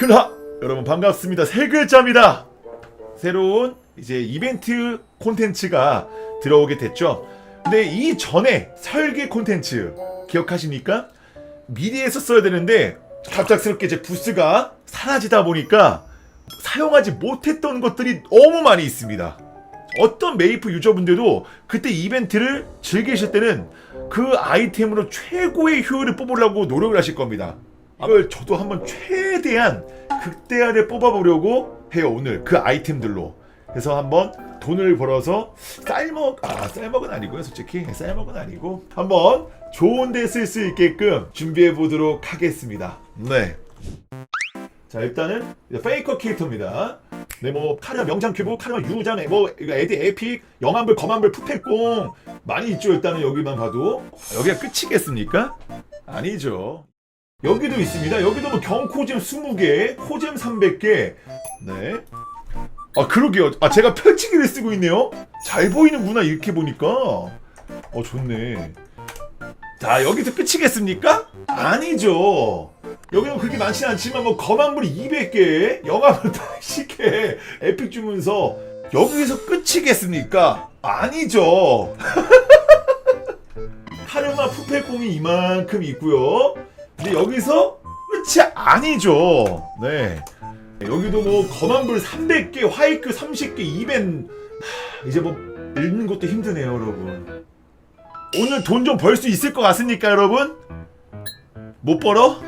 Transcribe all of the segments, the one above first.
클라 여러분 반갑습니다. 세 글자입니다. 새로운 이제 이벤트 콘텐츠가 들어오게 됐죠. 근데 이 전에 설계 콘텐츠 기억하십니까? 미리 했었어야 되는데 갑작스럽게 이제 부스가 사라지다 보니까 사용하지 못했던 것들이 너무 많이 있습니다. 어떤 메이플 유저분들도 그때 이벤트를 즐기실 때는 그 아이템으로 최고의 효율을 뽑으려고 노력을 하실 겁니다. 이걸 저도 한번 최대한 극대화를 뽑아보려고 해요 오늘 그 아이템들로 그래서 한번 돈을 벌어서 쌀먹 아 쌀먹은 아니고요 솔직히 쌀먹은 아니고 한번 좋은 데 쓸 수 있게끔 준비해 보도록 하겠습니다 네. 자 일단은 페이커 캐릭터입니다. 네뭐 카르마 명장 큐브, 카르마 유장, 뭐 이거 에디 에픽, 영암불, 검암불, 푸페꽁 많이 있죠. 일단은 여기만 봐도 여기가 끝이겠습니까? 아니죠. 여기도 있습니다. 여기도 뭐 경코잼 20개, 코잼 300개. 네. 아 그러게요. 아 제가 펼치기를 쓰고 있네요. 잘 보이는구나 이렇게 보니까. 어 좋네. 자 여기서 끝이겠습니까? 아니죠. 여기는 그렇게 많진 않지만 뭐 검한불이 200개, 영화불 80개, 에픽 주문서 여기서 끝이겠습니까? 아니죠. 카르마 푸페공이 이만큼 있고요. 근데 여기서 끝이 아니죠. 네. 여기도 뭐 검한불 300개, 화이크 30개, 이벤 하, 이제 뭐 읽는 것도 힘드네요, 여러분. 오늘 돈 좀 벌 수 있을 것 같습니까, 여러분? 못 벌어?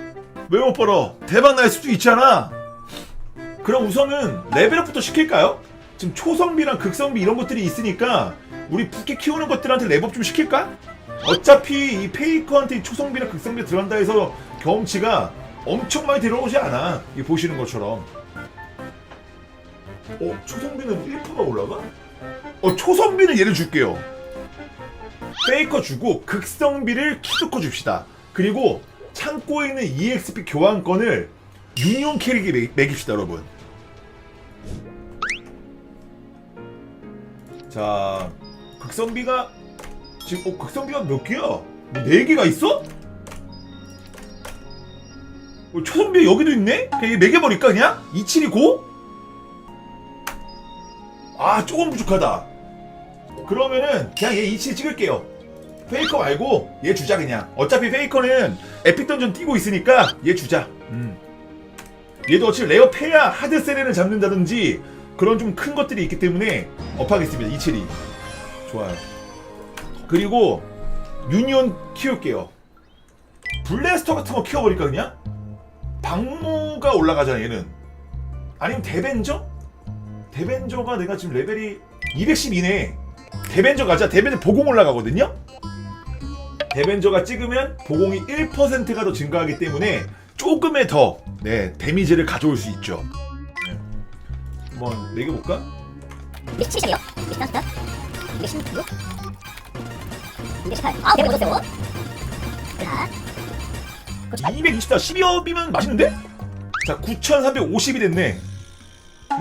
왜 못 벌어? 대박 날 수도 있잖아. 그럼 우선은 레벨업부터 시킬까요? 지금 초성비랑 극성비 이런 것들이 있으니까 우리 부캐 키우는 것들한테 레벨업 좀 시킬까? 어차피 이 페이커한테 이 초성비랑 극성비 들어간다 해서 경험치가 엄청 많이 들어오지 않아. 이 보시는 것처럼. 어, 초성비는 1%가 올라가? 어, 초성비는 얘를 줄게요. 페이커 주고 극성비를 키드코 줍시다. 그리고 창고에 있는 EXP 교환권을 유니온 캐릭에 매- 매깁시다, 여러분. 자, 극성비가 지금 어, 극성비가 몇 개야? 뭐네 개가 있어? 어, 초성비 여기도 있네? 그냥 매겨버릴까 그냥? 27이고? 아 조금 부족하다 그러면은 그냥 얘 27 찍을게요 페이커 말고 얘 주자 그냥 어차피 페이커는 에픽 던전 뛰고 있으니까 얘 주자 음. 얘도 어차피 레어 패야 하드 세레를 잡는다든지 그런 좀 큰 것들이 있기 때문에 업하겠습니다 27이 좋아요 그리고 유니온 키울게요 블래스터 같은 거 키워버릴까 그냥? 방무가 올라가잖아 얘는 아니면 대벤저? 대벤저가 내가 지금 레벨이 212네 대벤저 가자 대벤저 보공 올라가거든요 대벤저가 찍으면 보공이 1%가 더 증가하기 때문에 조금의 더 네, 데미지를 가져올 수 있죠 네. 한번 매겨볼까? 270이요. 213, 216, 218. 아, 대박 얻었어요. 자, 220다 12업이면 맛있는데? 자 9350이 됐네.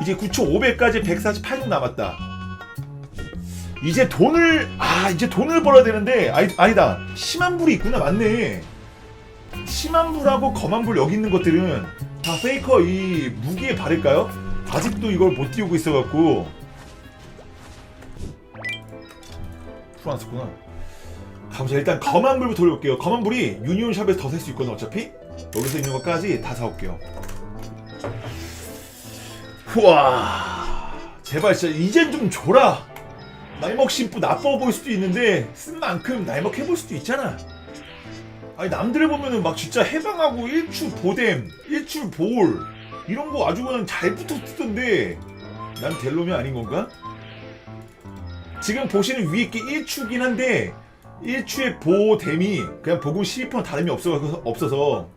이제 9500까지 148 정도 남았다. 이제 돈을 아 이제 돈을 벌어야 되는데 아니, 아니다. 심한 불이 있구나 맞네. 심한 불하고 검한 불 여기 있는 것들은 다 페이커 이 무기에 바를까요? 아직도 이걸 못 띄우고 있어갖고. 풀안 썼구나 가보자. 일단 검한 불부터 올려볼게요. 검한 불이 유니온 샵에서 더 살 수 있거든 어차피. 여기서 있는 것까지 다 사올게요. 우와. 제발 진짜 이젠 좀 줘라. 날먹 심부 나빠 보일 수도 있는데 쓴 만큼 날먹 해 볼 수도 있잖아. 아니 남들 보면은 막 진짜 해방하고 일추 보댐 일추 볼 이런 거 아주 그냥 잘 붙어 쓰던데 난될 놈이 아닌 건가? 지금 보시는 위에 게 1추긴 한데 1추의 보댐이 그냥 보공 12%는 다름이 없어, 없어서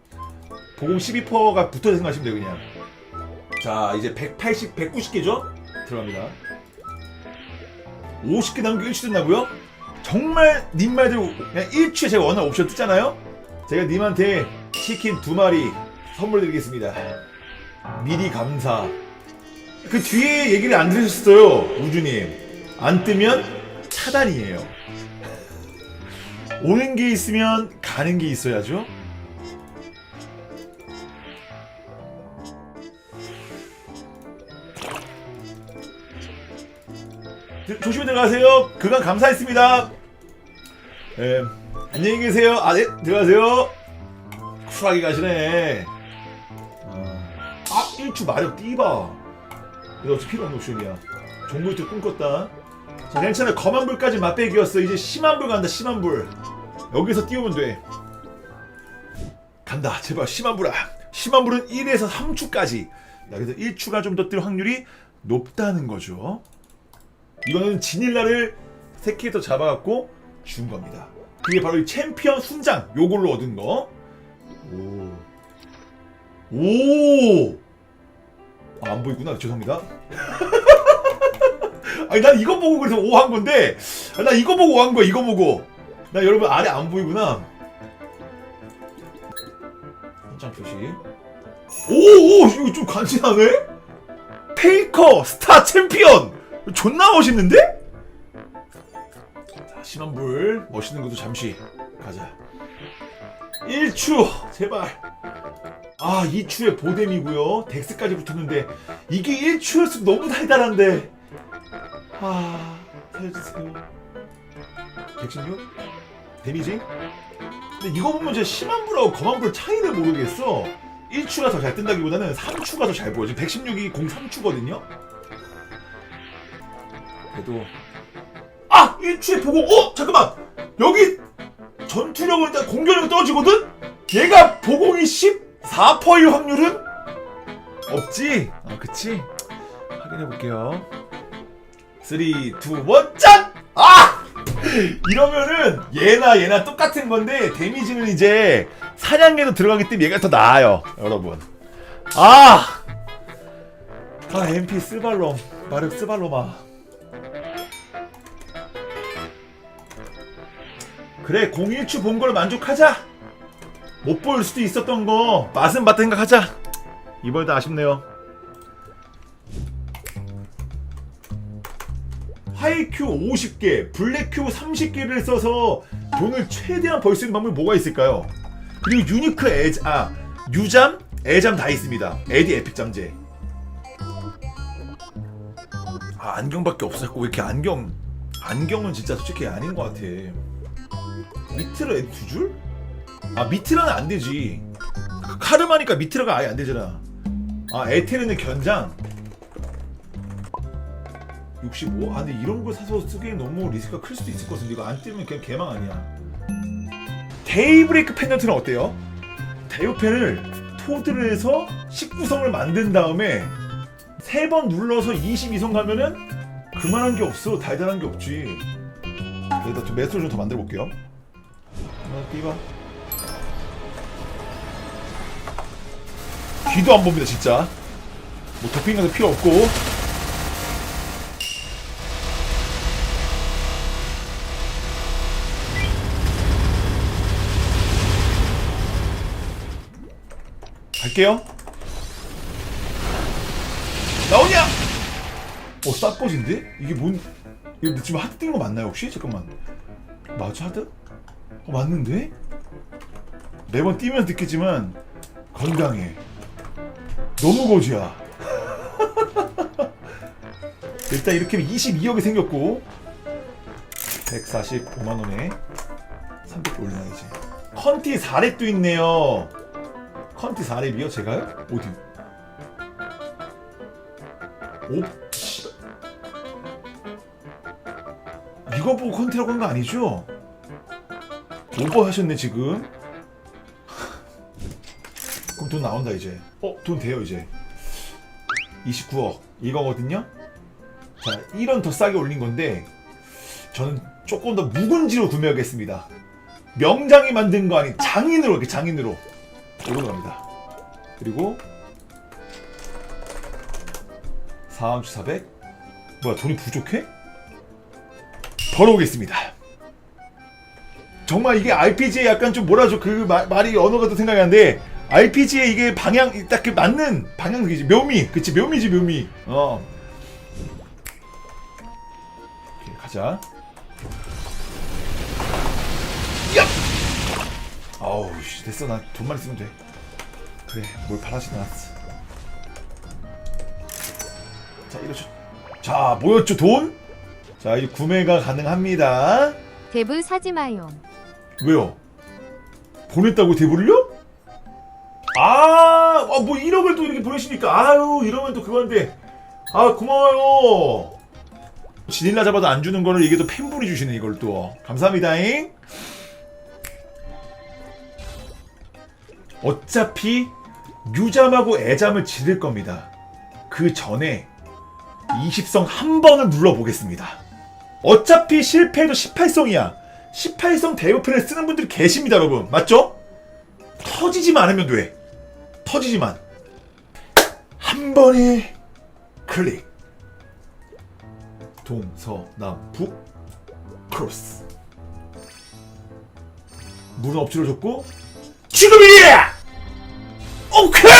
보공 12%가 붙어서 생각하시면 돼요 그냥 자 이제 180, 190개죠? 들어갑니다 50개 남겨 1추 된다고요? 정말 님 말대로 그냥 1추에 제가 원하는 옵션 뜨잖아요? 제가 님한테 치킨 두 마리 선물 드리겠습니다 미리 감사 그 뒤에 얘기를 안 들으셨어요 우주님 안 뜨면 차단이에요 오는 게 있으면 가는 게 있어야죠. 조심히 들어가세요. 그간 감사했습니다. 예, 안녕히 계세요. 아, 네, 들어가세요. 쿨하게 가시네. 아, 아 일주 마력 띠봐. 이거 어차피 필요한 옵션이야. 종불투 꿈꿨다. 자, 괜찮아. 검은 불까지 맛배기였어. 이제 심한 불 간다, 심한 불. 여기서 띄우면 돼. 간다. 제발 심한 불아. 심한 불은 1에서 3추까지. 여기서 1추가 좀 더 뜰 확률이 높다는 거죠. 이거는 지닐라를 세 캐릭터 잡아갖고 준 겁니다. 그게 바로 이 챔피언 순장 요걸로 얻은 거. 오. 오. 아, 안 보이구나. 죄송합니다. 아니 난 이거 보고 그래서 오 한 건데 아, 나 이거 보고 오 한 거야. 이거 보고. 나 여러분 아래 안 보이구나. 현장 표시. 오, 오, 이거 좀 간지나네? 페이커 스타 챔피언! 존나 멋있는데? 자, 심한 불. 멋있는 것도 잠시 가자. 1추! 제발. 아, 2추에 보뎀이고요. 덱스까지 붙었는데 이게 1추였으면 너무 달달한데. 아, 살려주세요. 116? 데미지? 근데 이거 보면 이제 심한 불하고 검한 불 차이를 모르겠어. 1추가 더 잘 뜬다기보다는 3추가 더 잘 보여. 지금 116이 03추거든요? 그래도. 아! 1추에 보고, 어? 잠깐만! 여기 전투력은 일단 공격력이 떨어지거든? 얘가 보공이 14%일 확률은? 없지? 어, 그치? 확인해볼게요. 3, 2, 1, 짠! 아! 이러면은 얘나 얘나 똑같은 건데 데미지는 이제 사냥에도 들어가기 때문에 얘가 더 나아요 여러분. 아! 아 MP 스발롬. 마력 스발로마. 그래 01추 본 걸 만족하자. 못 볼 수도 있었던 거 맛은 봤다 생각하자. 이번에도 아쉽네요 하이큐 50개, 블랙큐 30개를 써서 돈을 최대한 벌 수 있는 방법이 뭐가 있을까요? 그리고 유니크 에자, 아, 유잠, 애잠 다 있습니다. 에디 에픽 잠재. 아, 안경밖에 없었고 왜 이렇게 안경, 안경은 진짜 솔직히 아닌 것 같아. 미트라 에디 두 줄? 아, 미트라는 안 되지. 카르마니까 미트라가 아예 안 되잖아. 아, 에테르는 견장. 65? 아 근데 이런 걸 사서 쓰기엔 너무 리스크가 클 수도 있을 것 같은데 이거 안 뜨면 그냥 개망 아니야. 데이브레이크 펜던트는 어때요? 대요펜을 토드를 해서 19성을 만든 다음에 세 번 눌러서 22성 가면은 그만한 게 없어. 달달한 게 없지. 여기다 좀 메소를 좀 더 만들어 볼게요. 하나 띄봐 귀도 안 봅니다 진짜. 뭐 도핑 같은 거 필요 없고 갈게요. 나오냐? 어, 쌉것인데? 이게 뭔, 이거 지금 하드 뜬거 맞나요, 혹시? 잠깐만. 맞아, 하드? 어, 맞는데? 매번 뛰면 듣겠지만, 건강해. 너무 거지야. 일단 이렇게 22억이 생겼고, 145만원에 300개 올려놔야지. 컨티 4렙도 있네요. 컨티 4렙이요? 제가요? 어디? 오, 씨. 이거 보고 컨티라고 한 거 아니죠? 오버 하셨네 지금 그럼 돈 나온다 이제 어? 돈 돼요 이제 29억 이거거든요? 자 1원 더 싸게 올린 건데 저는 조금 더 묵은지로 구매하겠습니다 명장이 만든 거 아닌 장인으로 이렇게 장인으로 오른 겁니다. 그리고 4암주 400 뭐야 돈이 부족해? 벌어오겠습니다. 정말 이게 RPG에 약간 좀 뭐라죠 그 마- 말이 언어가 또 생각이 나는데 RPG에 이게 방향 딱 그 맞는 방향이지. 묘미. 그치? 묘미지 묘미. 어. 오케이 가자 아우 씨, 됐어 나 돈만 있으면 돼 그래 뭘 바라지도 않았어 자 이러죠 자 모였죠 돈? 자 이제 구매가 가능합니다. 대부 사지 마요. 왜요? 보냈다고 대부를요? 아, 아, 뭐 1억을 또 이렇게 보내시니까 아유 이러면 또 그건데 아 고마워요. 지닐라 잡아도 안 주는 거를 이게 또 팬분이 주시네 이걸 또 감사합니다잉. 어차피 유잠하고 애잠을 지를 겁니다. 그 전에 20성 한 번을 눌러보겠습니다. 어차피 실패해도 18성이야. 18성 대우편을 쓰는 분들이 계십니다, 여러분. 맞죠? 터지지만 않으면 돼. 터지지만. 한 번에 클릭. 동서남북 크로스. 문은 엎질러졌고 지금이야! 오케이!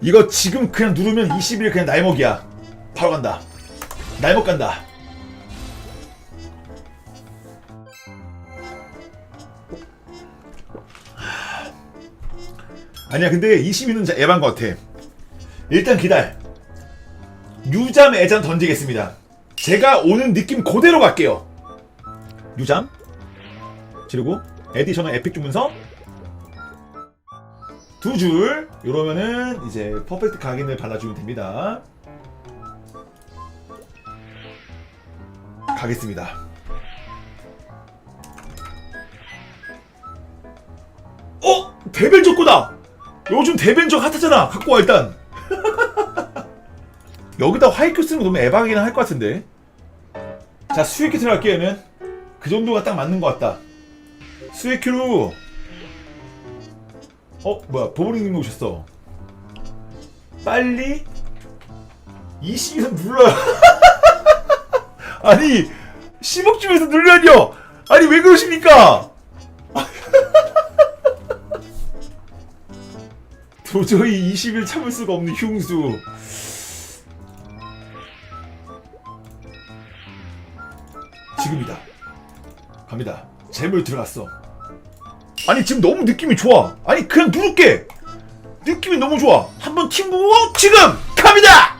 이거 지금 그냥 누르면 20일 그냥 날먹이야. 바로 간다. 날먹 간다. 하. 아니야, 근데 20일은 에반 것 같아. 일단 기다려. 유잠 애잔 던지겠습니다. 제가 오는 느낌 그대로 갈게요. 유잠. 그리고 에디셔널 에픽 주문서 두 줄. 이러면은 이제 퍼펙트 각인을 발라주면 됩니다. 가겠습니다. 어? 대변적 거다! 요즘 대변적 핫하잖아! 갖고 와, 일단! 여기다 화이트 쓰는 거 너무 에바긴 할 것 같은데. 자, 수익키 들어갈게요, 얘는. 그 정도가 딱 맞는 것 같다. 수익키로. 어, 뭐야, 보보링님 오셨어. 빨리 22선 눌러요. 아니 10억 주면서 눌려요. 아니 왜 그러십니까? 도저히 20일 참을 수가 없는 흉수. 지금이다. 갑니다. 재물 들어갔어. 아니 지금 너무 느낌이 좋아. 아니 그냥 누를게. 느낌이 너무 좋아. 한번 팀 보고 지금 갑니다.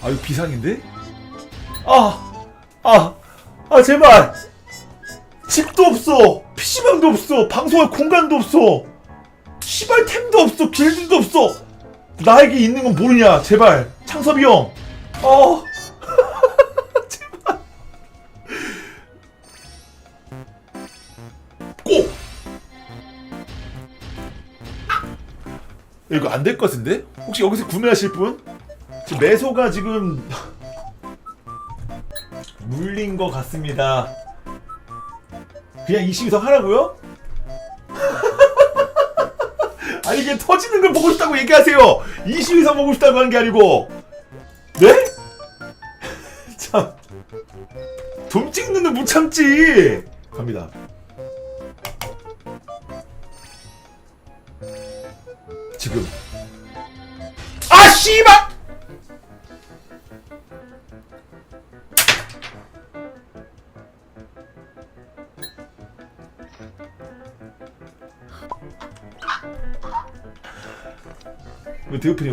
아 이거 비상인데? 아, 아, 아 제발. 집도 없어. PC방도 없어. 방송할 공간도 없어. 시발 템도 없어. 길들도 없어. 나에게 있는 건 모르냐? 제발. 창섭이 형. 어. 제발. 꼭. 이거 안 될 것 같은데? 혹시 여기서 구매하실 분? 지금 매소가 지금 물린 것 같습니다. 그냥 22성 하라고요? 아니 이게 터지는 걸 보고 싶다고 얘기하세요. 22성 보고 싶다고 하는 게 아니고 네? 참. 돈 찍는 데못 참지. 갑니다.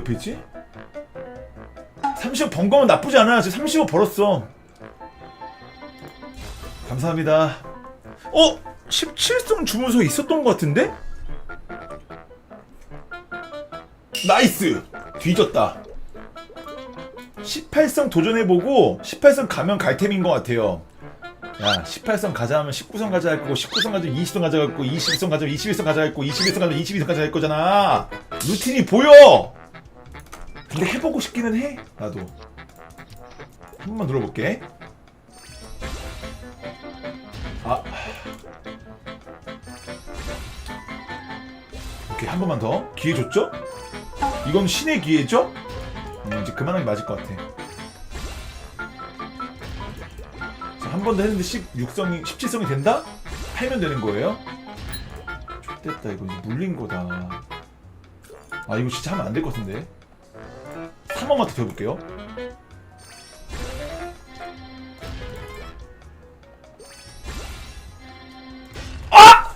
옆에 있지? 30억 번 거면 나쁘지 않아. 지금 30억 벌었어. 감사합니다. 어? 17성 주문서 있었던 것 같은데? 나이스! 뒤졌다. 18성 도전해보고 18성 가면 갈 템인 것 같아요. 야, 18성 가자 하면 19성 가자 할 거고 19성 가자면 20성 가자 할 거고 21성 가자면 21성 가자 할 거고 21성 가자면 22성 가자 할 거잖아. 루틴이 보여! 근데 해보고 싶기는 해. 나도. 한 번만 눌러볼게. 아. 오케이, 한 번만 더. 기회 줬죠? 이건 신의 기회죠? 음, 이제 그만하게 맞을 것 같아. 한 번 더 했는데 16성이, 17성이 된다? 팔면 되는 거예요? 좋됐다, 이거 물린 거다. 아, 이거 진짜 하면 안 될 것 같은데. 한 번만 더 해볼게요. 아!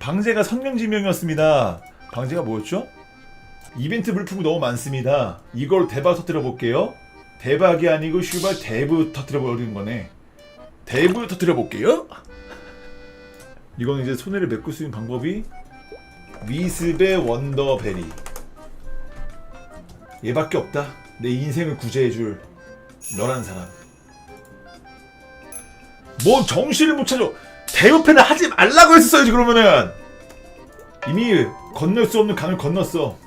방제가 선명지명이었습니다. 방제가 뭐였죠? 이벤트 물품이 너무 많습니다. 이걸 대박 터뜨려 볼게요. 대박이 아니고 슈발 대부 터뜨려 버리는 거네. 대부 터뜨려 볼게요. 이건 이제 손해를 메꿀 수 있는 방법이 위습의 원더베리. 얘밖에 없다. 내 인생을 구제해줄 너란 사람. 뭐 정신을 못 차려. 대우패는 하지 말라고 했었어야지 그러면은. 이미 건널 수 없는 강을 건넜어.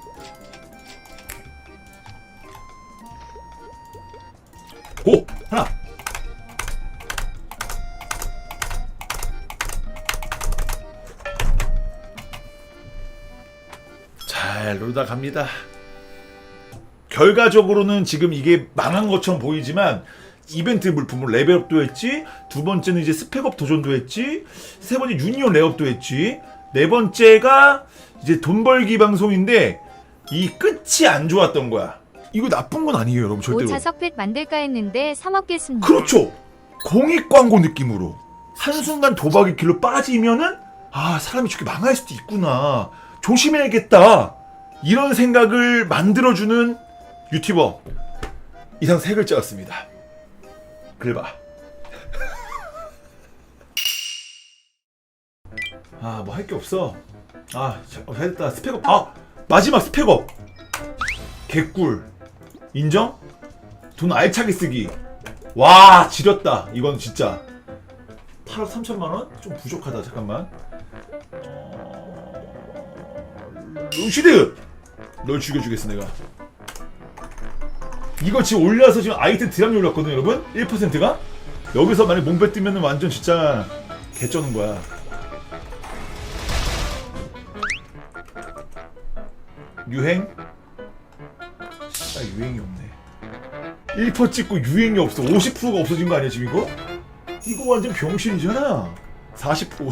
오 하나. 잘 놀다 갑니다. 결과적으로는 지금 이게 망한 것처럼 보이지만 이벤트 물품을 레벨업도 했지 두 번째는 이제 스펙업 도전도 했지 세 번째 유니온 레업도 했지 네 번째가 이제 돈 벌기 방송인데 이 끝이 안 좋았던 거야. 이거 나쁜 건 아니에요 여러분 절대로. 오차석팩 만들까 했는데 사 먹겠습니다. 그렇죠. 공익 광고 느낌으로. 한순간 도박의 길로 빠지면은 아 사람이 저렇게 망할 수도 있구나. 조심해야겠다 이런 생각을 만들어주는 유튜버 이상 세 글자였습니다 글봐 아 뭐 할 게 없어 아 자, 어, 됐다 스펙업 아 마지막 스펙업 개꿀 인정? 돈 알차게 쓰기 와 지렸다 이건 진짜 8억 3천만 원? 좀 부족하다 잠깐만 어... 루시드 널 죽여주겠어 내가. 이거 지금 올려서 지금 아이템 드랍 올렸거든 여러분? 1%가? 여기서 만약 몽배 뜨면 완전 진짜 개쩌는 거야. 유행? 진짜 유행이 없네. 1% 찍고 유행이 없어. 50%가 없어진 거 아니야 지금 이거? 이거 완전 병신이잖아. 40%